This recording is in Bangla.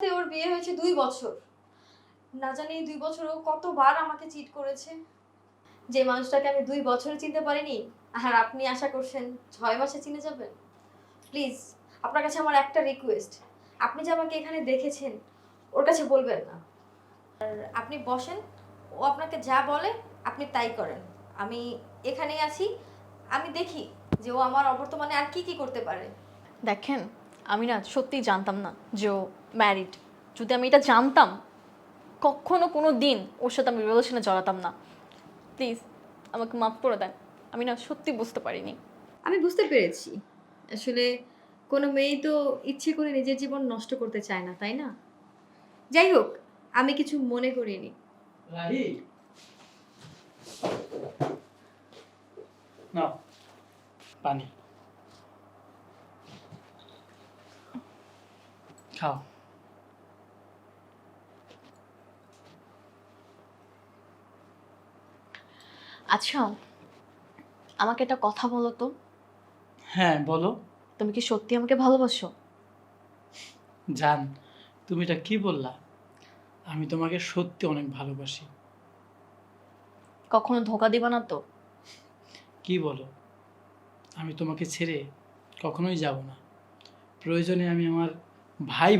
সাথে ওর বিয়ে হয়েছে দুই বছর। না জানি দুই বছর ও কতবার আমাকে চিট করেছে। যে মানুষটাকে আমি দুই বছরে চিনতে পারিনি, আর আপনি আশা করছেন ছয় মাসে চিনে যাবেন? প্লিজ আপনার কাছে আমার একটা রিকোয়েস্ট আপনি যে আমাকে এখানে দেখেছেন, ওর কাছে বলবেন না। আর আপনি বসেন, ও আপনাকে যা বলে, আপনি তাই করেন। আমি এখানেই আছি, আমি দেখি যে ও আমার অবর্তমানে আর কি কি করতে পারে। দেখেন আমি না সত্যিই জানতাম না যে ও ম্যারিড যদি আমি এটা জানতাম কখনো কোনো দিন ওর সাথে আমি রিলেশনে জড়াতাম না। প্লিজ আমাকে মাফ করে দেন। আমি না সত্যি বুঝতে পারিনি। আমি বুঝতে পেরেছি। আসলে কোনো মেয়েই তো ইচ্ছে করে নিজের জীবন নষ্ট করতে চায় না তাই না? যাই হোক আমি কিছু মনে করিনি। রাহি! না পানি। খাও। আচ্ছা আমাকে একটা কথা বলো তো। হ্যাঁ বলো। তুমি কি সত্যি আমাকে ভালোবাসো? জান তুমি এটা কি বললা? আমি তোমাকে সত্যি অনেক ভালোবাসি। কখনো ধোকা দিবা না তো? কি বলো? আমি তোমাকে ছেড়ে কখনোই যাব না। প্রয়োজনে আমি আমার ভাই